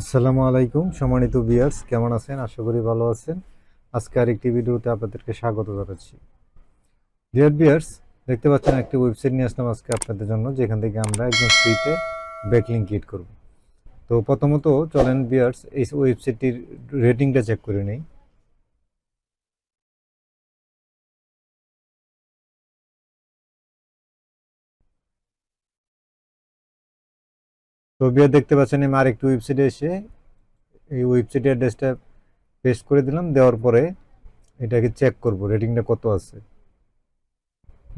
আসসালামু আলাইকুম, সম্মানিত বিয়ার্স কেমন আছেন? আশা করি ভালো আছেন। আজকে আরেকটি ভিডিওতে আপনাদেরকে স্বাগত জানাচ্ছি। ডিয়ার বিয়ার্স দেখতে পাচ্ছেন একটি ওয়েবসাইট নিয়ে আসলাম আজকে আপনাদের জন্য, যেখান থেকে আমরা একদম ফ্রিতে ব্যাকলিং ক্রিয়েট করব। তো প্রথমত চলেন বিয়ার্স এই ওয়েবসাইটটির রেটিংটা চেক করে নেই। তো দেখতে পাচ্ছেন, আমি আরেকটি ওয়েবসাইটে এসে এই ওয়েবসাইটের অ্যাড্রেসটা পেস্ট করে দিলাম, দেওয়ার পরে এটাকে চেক করব রেটিংটা কত আছে।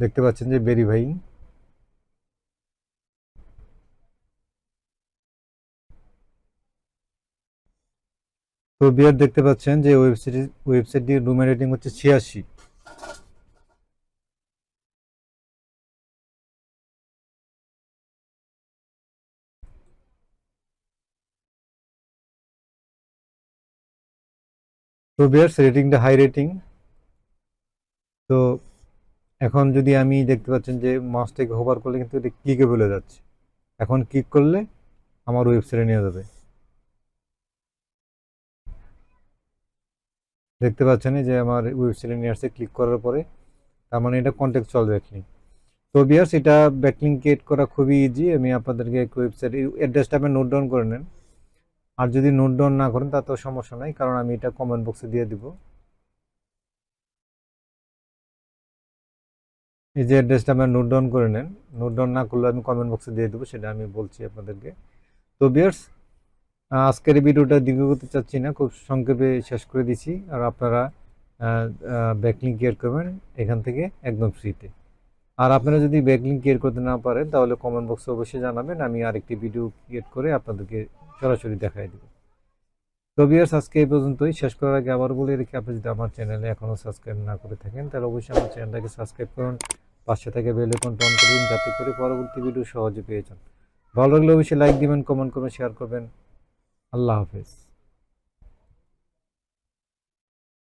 দেখতে পাচ্ছেন যে ভেরিফাইং তো বিয়ার দেখতে পাচ্ছেন যে ওয়েবসাইট ওয়েবসাইটটির রুমের রেটিং হচ্ছে ছিয়াশি। তো বিয়ার্স রেটিংটা হাই রেটিং তো এখন যদি আমি দেখতে পাচ্ছেন যে মাউসটাকে হোভার করলে কিন্তু এটা ক্লিকেবল হয়ে যাচ্ছে। এখন ক্লিক করলে আমার ওয়েবসাইটে নিয়ে যাবে। দেখতে পাচ্ছেন যে আমার ওয়েবসাইটে নিয়ে আসছে ক্লিক করার পরে। তার মানে এটা কন্টেক্সচুয়াল ব্যাকলিং তো বিয়ার্স এটা ব্যাকলিং ক্রিয়েট করা খুবই ইজি আমি আপনাদেরকে ওয়েবসাইট অ্যাড্রেসটা আপনি নোট ডাউন করে নেন। আর যদি নোট ডাউন না করেন, তাতেও সমস্যা নাই, কারণ আমি এটা কমেন্ট বক্সে দিয়ে দিব। এই যে অ্যাড্রেসটা আপনার নোট ডাউন করে নেন নোট ডাউন না করলে আমি কমেন্ট বক্সে দিয়ে দেবো, সেটা আমি বলছি আপনাদেরকে। তো বিয়ার্স আজকের ভিডিওটা দীর্ঘ করতে চাচ্ছি না, খুব সংক্ষেপে শেষ করে দিছি আর আপনারা ব্যাকলিং কেয়ার করবেন এখান থেকে একদম ফ্রিতে আর আপনারা যদি ব্যাকলিং কেয়ার করতে না পারেন, তাহলে কমেন্ট বক্সে অবশ্যই জানাবেন, আমি আরেকটি ভিডিও ক্রিয়েট করে আপনাদেরকে সরাসরি দেখাই দেবো। তো বিয়ার্স আজকে এই পর্যন্তই। শেষ করার আগে আবার বলে রেখে, আপনি যদি আমার চ্যানেলে এখনও সাবস্ক্রাইব না করে থাকেন, তাহলে অবশ্যই আমার চ্যানেলটাকে সাবস্ক্রাইব করুন, পাশে থেকে বেল আইকনটা অন করুন, যাতে করে পরবর্তী ভিডিও সহজে পেয়ে যান। ভালো লাগলে অবশ্যই লাইক দিবেন কমেন্ট করবেন শেয়ার করবেন। আল্লাহ হাফেজ।